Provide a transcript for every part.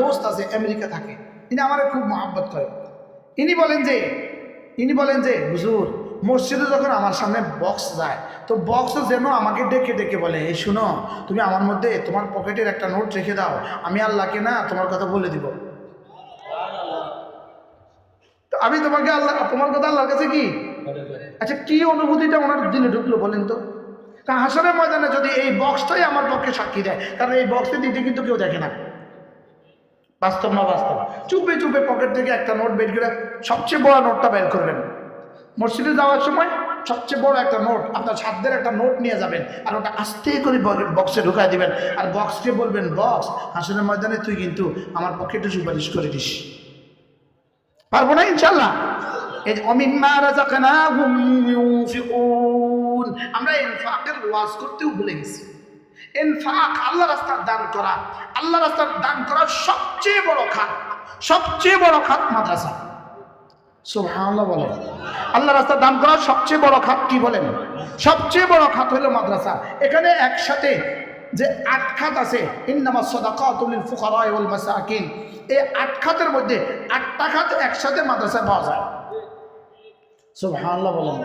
দোস্ত আছে, আমেরিকা থাকে। ইনি আমার খুব মহাব্বত করে। ইনি বলেন যে, ইনি বলেন যে, হুজুর, মসজিদে যখন আমার সামনে বক্স যায়, তো বক্স যেন আমাকে ডেকে ডেকে বলে, এই শুনো, তুমি আমার মধ্যে তোমার পকেটের একটা নোট রেখে দাও, আমি আল্লাহকে না তোমার কথা বলে দিব। আমি তোমাকে আল্লাহ, তোমার কথা আল্লাহর কাছে কি? আচ্ছা কি অনুভূতিটা ওনার দিলে ঢুকলো বলেন তো? হাসনের ময়দানে যদি এই বক্সটাই আমার পক্ষে সাক্ষী দেয় কারণ এই বক্সে দিতে কিন্তু কেউ দেখে না। বাস্তব না বাস্তব? চুপে চুপে পকেট থেকে একটা নোট বের করে সবচেয়ে বড় নোটটা বের করবেন মসজিদে যাওয়ার সময় সবচেয়ে বড় একটা নোট আপনার ছাদদের একটা নোট নিয়ে যাবেন আর ওটা আস্তে করে বক্সে ঢুকাই দিবেন। আর বক্সকে বলবেন বক্স হাসনের ময়দানে তুই কিন্তু আমার পকেটে সুপারিশ করে দিস। পারব না ইনশাল্লাহ এই অমিম্মা ইউনফিকুন। আমরা ওয়াজ করতেও ভুলে গেছি। ইনফাক, আল্লাহ রাস্তার দান করা। আল্লাহ রাস্তার দান করার সবচেয়ে বড় খাত, সবচেয়ে বড় খাত মাদ্রাসা। সুবহানাল্লাহ বলেন। আল্লাহ রাস্তার দান করার সবচেয়ে বড় খাত কি বলেন? সবচেয়ে বড় খাত হলো মাদ্রাসা। এখানে একসাথে যে আট খাত আছে ইন্নামা সাদাকাতুল ফুকারা ওয়াল মাসাকিন, এই আট খাতের মধ্যে আটটা খাত একসাথে মাদ্রাসায় পাওয়া যায়। সুবহানাল্লাহ বলেন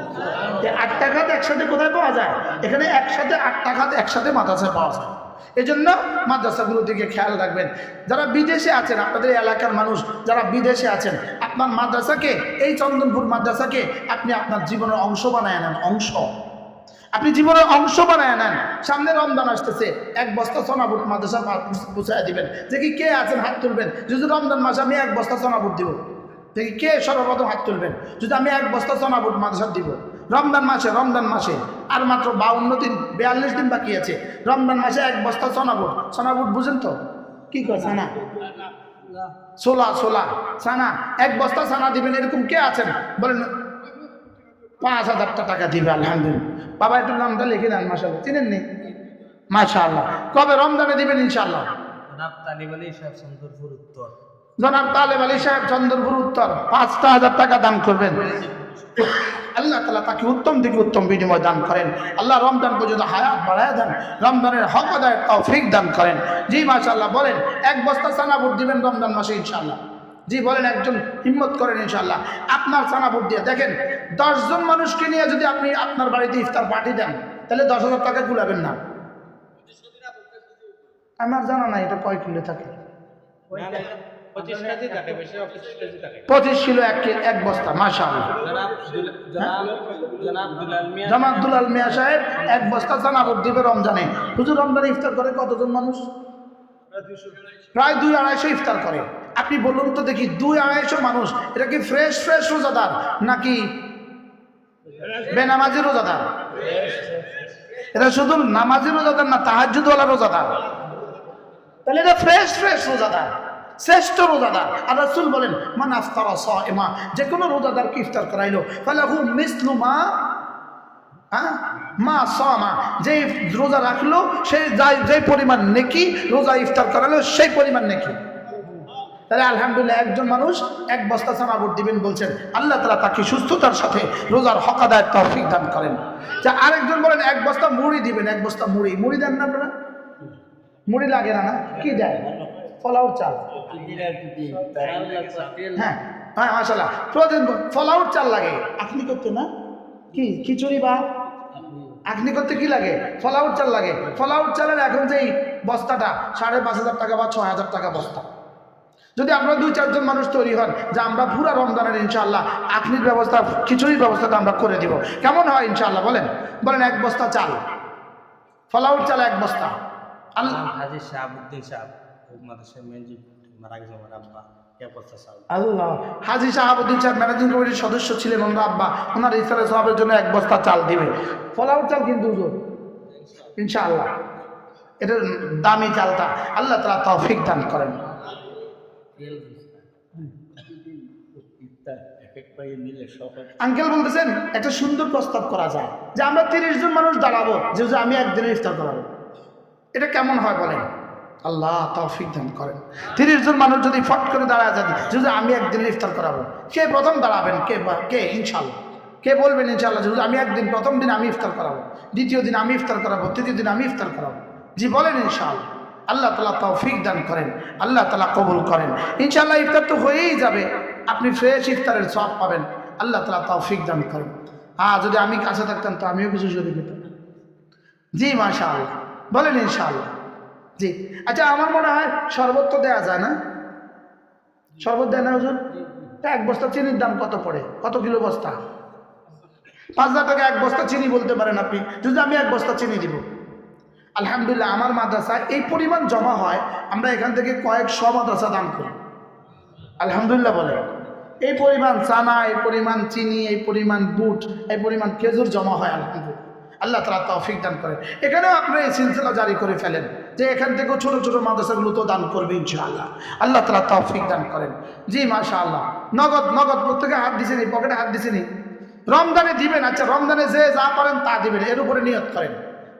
আটটা খাত একসাথে কোথায় পাওয়া যায় এখানে একসাথে আটটা খাত একসাথে মাদ্রাসায় পাওয়া যায় এই জন্য মাদ্রাসাগুলোর দিকে খেয়াল রাখবেন যারা বিদেশে আছেন আপনাদের এলাকার মানুষ যারা বিদেশে আছেন আপনার মাদ্রাসাকে এই চন্দনপুর মাদ্রাসাকে আপনি আপনার জীবনের অংশ বানায় নেন অংশ আপনি জীবনের অংশ বানায় নেন সামনে রমজান আসতেছে এক বস্তা সোনাবুট মাদ্রাসা পুষায় দিবেন যে কি কে আছেন হাত তুলবেন যদি রমজান মাসে আমি এক বস্তা সোনাবুট দিব দেখি কে সর্বপ্রথম হাত তুলবেন? যদি আমি এক বস্তা সোনাবুট মাদ্রাসা দিব। রমজান মাসে রমজান মাসে, আর মাত্র বাউন্ন দিন, বিয়াল্লিশ দিন বাকি আছে। রমজান মাসে এক বস্তা সোনাবুট সোনাবুট বুঝেন তো? কি কর সানা সোলা সোলা সানা এক বস্তা সানা দিবেন, এরকম কে আছেন? বলেন, পাঁচ হাজারটা টাকা দিবে, আলহামদুলিল্লাহ। বাবা, একটু নামটা লিখে দেন মাসাল্লাহ চিনেন নি? মাশা আল্লাহ কবে রমজানে দিবেন তালিব আলী সাহেব উত্তর। জনাব তালেব আলী সাহেব চন্দ্রপুর উত্তর, পাঁচটা হাজার টাকা দান করবেন। আল্লাহ তালা তাকে উত্তম থেকে উত্তম বিনিময় দান করেন। আল্লাহ রমজান পর্যন্ত হায়াত বাড়ায় দেন। রমজানের হক আদায় তৌফিক দান করেন। জি মাশাল্লাহ বলেন, এক বস্তা সানাবুট দিবেন রমজান মাসে ইনশাল্লাহ জি, বলেন, একজন হিম্মত করেন ইনশাল্লাহ আপনার সানাবুট দিয়ে, দেখেন দশজন মানুষকে নিয়ে যদি আপনি আপনার বাড়িতে ইফতার পার্টি দেন, তাহলে দশ হাজার টাকা কুলাবেন না। আমার জানা নাই, এটা কয় কিলো থাকে? পঁচিশ কিলো এক এক বস্তা জনাব জনাব দুলাল মিয়া জামাত দুলাল মিয়া সাহেব এক বস্তা চানাবুট দিবে রমজানে। হুজুর রমজানে ইফতার করে কতজন মানুষ? প্রায় দুই আড়াইশো ইফতার করে। আপনি বলুন তো দেখি দুই আড়াইশো মানুষ এটা কি ফ্রেশ ফ্রেশ রোজাদার নাকি বেনামাজি রোজাদার? এটা শুধু নামাজি রোজাদার না তাহাজুদওয়ালা রোজাদার? তাহলে এটা ফ্রেশ ফ্রেশ রোজাদার। শ্রেষ্ঠ রোজাদার। আর রাসূল বলেন, মান আফতারা সাইমা যে কোনো রোজাদারকে ইফতার করাইলো। তাহলে ফালাহু মিসলু মা হ্যাঁ মা সামা। যে রোজা রাখল, সে যাই যে পরিমাণ নেকি রোজা ইফতার করালো, সেই পরিমাণ নেকি। তাহলে আলহামদুলিল্লাহ একজন মানুষ এক বস্তা সানাবুট দিবেন বলছেন, আল্লাহ তালা তাকে সুস্থতার সাথে রোজার হকাদায় তফিক দান করেন। যা আরেকজন বলেন, এক বস্তা মুড়ি দিবেন, এক বস্তা মুড়ি। মুড়ি দেন না আপনারা? মুড়ি লাগে না না? কি দেয় ফলাউট চাল। হ্যাঁ হ্যাঁ মাসাল্লাহ প্রতিদিন ফলাউট চাল লাগে। আপনি করতে না? কি খিচুড়ি বা? আখনি করতে কি লাগে? ফলাউট চাল লাগে। ফলাউট চালের এখন যেই বস্তাটা সাড়ে পাঁচ হাজার টাকা বা ছয় হাজার টাকা বস্তা। যদি আমরা দুই চারজন মানুষ তৈরি হন যে আমরা পুরা রমজানের ইনশাল্লাহ আখনির ব্যবস্থা খিচুড়ির ব্যবস্থাটা আমরা করে দিব। কেমন হয় ইনশাল্লাহ বলেন? বলেন এক বস্তা চাল। ফলাউট চাল এক বস্তা। আল্লাহ শাহাবুদ্দিন সাহেব। মাদ্রাসা মেনজি মারা গেছে আমার আব্বা আল্লাহ হাজি শাহাবুদ্দিন সাহেব ম্যানেজিং কমিটির সদস্য ছিলেন ওনার আব্বা ওনার ইফতারে সবের জন্য এক বস্তা চাল দিবে। ফলাউট চাল কিন্তু ইনশাআল্লাহ। এটা দামি চালটা আল্লাহ তালা তৌফিক দান করেন। আঙ্কেল বলতেছেন একটা সুন্দর প্রস্তাব করা যায় যে আমরা তিরিশ জন মানুষ দাঁড়াবো যে আমি একদিনে ইফতার করাবো। এটা কেমন হয় বলেন? আল্লাহ তৌফিক দান করেন। তিরিশ জন মানুষ যদি ফট করে দাঁড়ায় যায় যে যে আমি একদিন ইফতার করাবো কে প্রথম দাঁড়াবেন? কে কে? ইনশাল্লাহ কে বলবেন ইনশাল্লাহ যে হুজুর, আমি একদিন প্রথম দিন আমি ইফতার করাবো দ্বিতীয় দিন আমি ইফতার করাবো তৃতীয় দিন আমি ইফতার করাবো জি বলেন ইনশাল্লাহ আল্লাহ তালা তৌফিক দান করেন আল্লাহ তালা কবুল করেন। ইনশাআল্লাহ ইফতার তো হয়েই যাবে আপনি ফ্রেশ ইফতারের সব পাবেন আল্লাহ তালা তৌফিক দান করেন। হ্যাঁ যদি আমি কাছে থাকতাম তো আমিও কিছু শুরু পেতাম। জি মাশা আল্লাহ বলেন ইনশাআল্লাহ। জি। আচ্ছা আমার মনে হয় শরবত তো দেওয়া যায় না। শরবত দেয় না হুজুর? তা এক বস্তা চিনির দাম কত পড়ে? কত কিলো বস্তা? পাঁচ হাজার টাকা এক বস্তা চিনি বলতে পারেন আপনি। যদি আমি এক বস্তা চিনি দিব। আলহামদুলিল্লাহ আমার মাদ্রাসা এই পরিমাণ জমা হয় আমরা এখান থেকে কয়েকশো মাদ্রাসা দান করি। আলহামদুলিল্লাহ বলে। এই পরিমাণ চানা এই পরিমাণ চিনি এই পরিমাণ বুট এই পরিমাণ খেজুর জমা হয় আলহামদুলিল্লাহ। আল্লাহ তালা তৌফিক দান করেন এখানেও আপনি এই সিলসিলা জারি করে ফেলেন যে এখান থেকেও ছোটো ছোটো মাদ্রাসাগুলো তো দান করবে ইনশাআল্লাহ। আল্লাহ তালা তৌফিক দান করেন। জি মাশা আল্লাহ নগদ নগদ, প্রত্যেকে হাত দিছেনি পকেটে হাত দিছেনি রমজানে দিবেন আচ্ছা রমজানে যে যা পারেন তা দিবেন, এর উপরে নিয়ত করেন।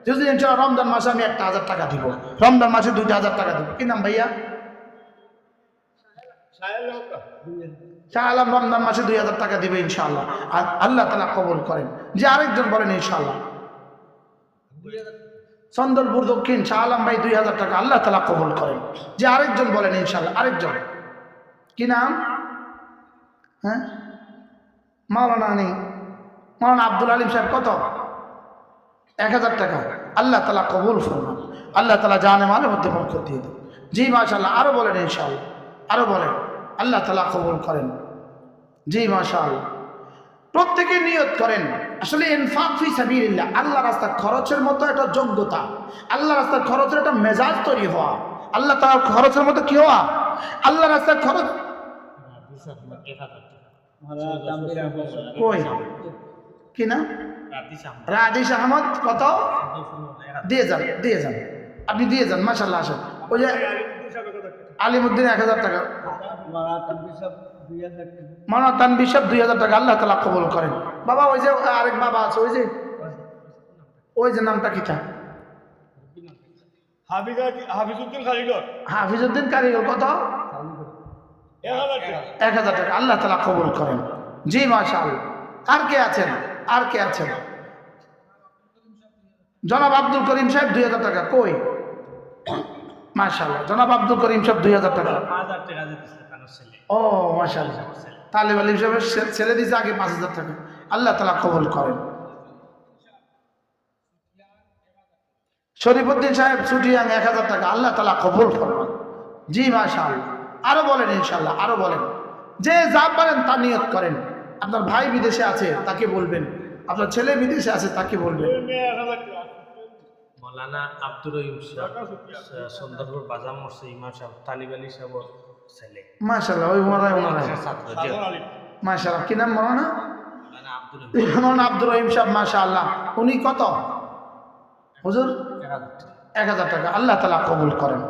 যদি ইনশাআল্লাহ রমজান মাসে আমি একটা হাজার টাকা দিব, রমজান মাসে দুইটা হাজার টাকা দিব। কি নাম ভাইয়া? রমজান মাসে দুই হাজার টাকা দিবে ইনশাআল্লাহ। আর আল্লাহ তালা কবুল করেন। যে আরেকজন বলেন ইনশাআল্লাহ। চন্দনপুর দক্ষিণ শাহ আলম ভাই দুই হাজার টাকা আল্লাহ তালা কবুল করেন। যে আরেকজন বলেন ইনশাআল্লাহ, আরেকজন। কি নাম? হ্যাঁ? মাওলানা নেই মাওলানা আব্দুল আলিম সাহেব কত? এক হাজার টাকা। আল্লাহ তালা কবুল ফরমান। আল্লাহ তালা জানে মালের মধ্যে বরকত দিয়ে দেন। জি মাশাল্লাহ আরও বলেন ইনশাআল্লাহ আরও বলেন। আল্লাহ তালা কবুল করেন। জি, মাশাআল্লাহ। প্রত্যেকে নিয়ত করেন, আসলে ইনফাক ফি সাবিলিল্লাহ, আল্লাহ রাস্তা খরচের মতো একটা যোগ্যতা, আল্লাহ রাস্তার খরচের একটা মেজাজ তৈরি হওয়া, আল্লাহ তার খরচের মতো কি হওয়া? আল্লাহ রাস্তার খরচ কই? কি না? রাদিস আহমদ, কত? দিয়ে যান দিয়ে যান। আপনি দিয়ে যান মাসাল্লাহ আসেন। ওই যে আলিমুদ্দিন এক হাজার টাকা। মানা তানবির সাহেব দুই হাজার টাকা আল্লাহ তালা কবল করেন। বাবা ওই যে আরেক বাবা আছে ওই যে? ওই যে নামটা কিটা? হাফিজুদ্দিন খালিগর হাফিজুদ্দিন কারিগর। কত? এক হাজার টাকা। আল্লাহ তালা কবুল করেন। জি মাশা আল্লাহ আর কে আছেন? আর কে আছেন? জনাব আব্দুল করিম সাহেব দুই হাজার টাকা কই? মাশাল্লাহ জনাব আব্দুল করিম সাহেব দুই হাজার টাকা। ও মাশাল্লাহ তালেব আলী সাহেবের দিয়েছে আগে পাঁচ হাজার টাকা। আল্লাহ তালা কবুল করেন। শরীফুদ্দিন সাহেব ছুটিয়াং এক হাজার টাকা আল্লাহ তালা কবুল করবেন। জি বলেন ইনশাল্লাহ আরও বলেন। যে যা পারেন তা নিয়ত করেন। আপনার ভাই বিদেশে আছে তাকে বলবেন। আপনার ছেলে বিদেশে আছে তাকে বলবেন। মৌলানা আব্দুর রহিম সাহেব বাজার ইমাম সাহেব তালিব আলী সাহেবর ছেলে। মাশাল্লাহ ওই ওনারাই ওনারাই মাশাল্লাহ কি নাম মনে না মৌলানা আব্দুর রহিম সাহেব মাশাআল্লাহ। উনি কত? হুজুর? এক হাজার টাকা। আল্লাহ তালা কবুল করেন।